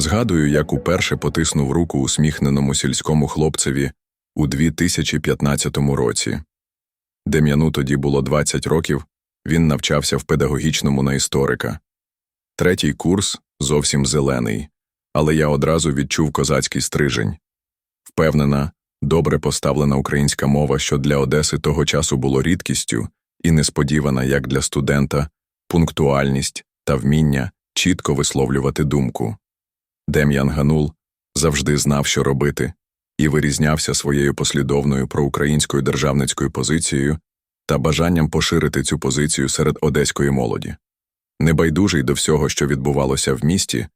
Згадую, як уперше потиснув руку усміхненому сільському хлопцеві у 2015 році. Дем'яну тоді було 20 років, він навчався в педагогічному на історика. Третій курс зовсім зелений, але я одразу відчув козацький стрижень. Впевнена, добре поставлена українська мова, що для Одеси того часу було рідкістю і несподівана як для студента, пунктуальність та вміння чітко висловлювати думку. Дем'ян Ганул завжди знав, що робити, і вирізнявся своєю послідовною проукраїнською державницькою позицією та бажанням поширити цю позицію серед одеської молоді. Небайдужий до всього, що відбувалося в місті,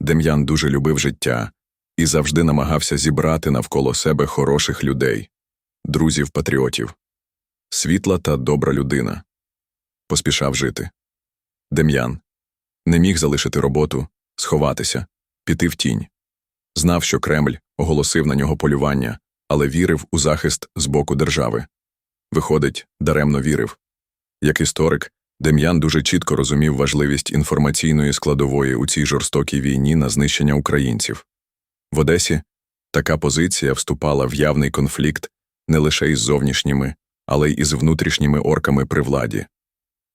Дем'ян дуже любив життя і завжди намагався зібрати навколо себе хороших людей, друзів-патріотів, світла та добра людина. Поспішав жити. Дем'ян не міг залишити роботу, сховатися, піти в тінь. Знав, що Кремль оголосив на нього полювання, але вірив у захист з боку держави. Виходить, даремно вірив. Як історик, Дем'ян дуже чітко розумів важливість інформаційної складової у цій жорстокій війні на знищення українців. В Одесі така позиція вступала в явний конфлікт не лише із зовнішніми, але й із внутрішніми орками при владі.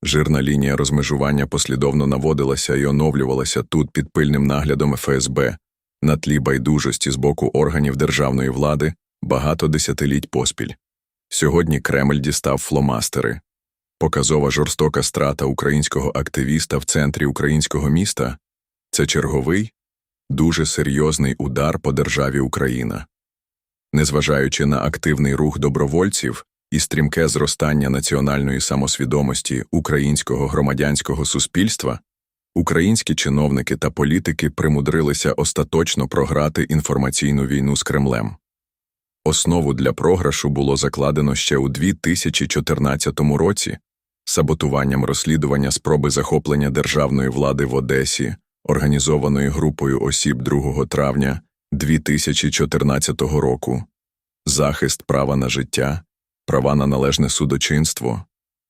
Жирна лінія розмежування послідовно наводилася і оновлювалася тут під пильним наглядом ФСБ на тлі байдужості з боку органів державної влади багато десятиліть поспіль. Сьогодні Кремль дістав фломастери. Показова жорстока страта українського активіста в центрі українського міста це черговий, дуже серйозний удар по державі Україна. Незважаючи на активний рух добровольців і стрімке зростання національної самосвідомості українського громадянського суспільства, українські чиновники та політики примудрилися остаточно програти інформаційну війну з Кремлем. Основу для програшу було закладено ще у 2014 році саботуванням розслідування спроби захоплення державної влади в Одесі, організованої групою осіб 2 травня 2014 року, захист права на життя, права на належне судочинство.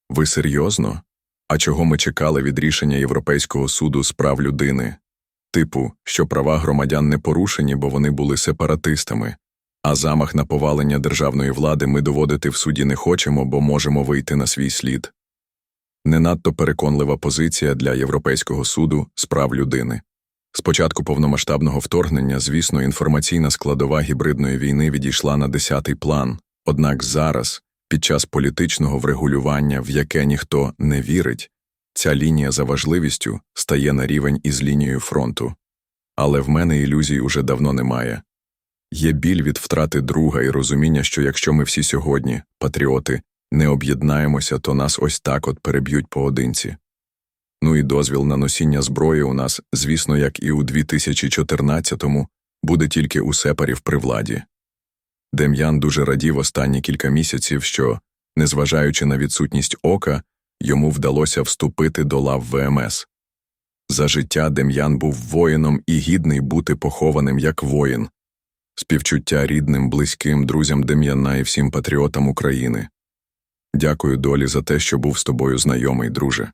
Ви серйозно? А чого ми чекали від рішення Європейського суду з прав людини? Типу, що права громадян не порушені, бо вони були сепаратистами, а замах на повалення державної влади ми доводити в суді не хочемо, бо можемо вийти на свій слід. Не надто переконлива позиція для Європейського суду з прав людини. З початку повномасштабного вторгнення, звісно, інформаційна складова гібридної війни відійшла на десятий план, однак зараз, під час політичного врегулювання, в яке ніхто не вірить, ця лінія за важливістю стає на рівень із лінією фронту. Але в мене ілюзій уже давно немає. Є біль від втрати друга і розуміння, що якщо ми всі сьогодні, патріоти, не об'єднаємося, то нас ось так от переб'ють поодинці. Ну і дозвіл на носіння зброї у нас, звісно, як і у 2014-му, буде тільки у сепарів при владі. Дем'ян дуже радів останні кілька місяців, що, незважаючи на відсутність ока, йому вдалося вступити до лав ВМС. За життя Дем'ян був воїном і гідний бути похованим як воїн, співчуття рідним, близьким друзям Дем'яна і всім патріотам України. Дякую долі за те, що був з тобою знайомий, друже.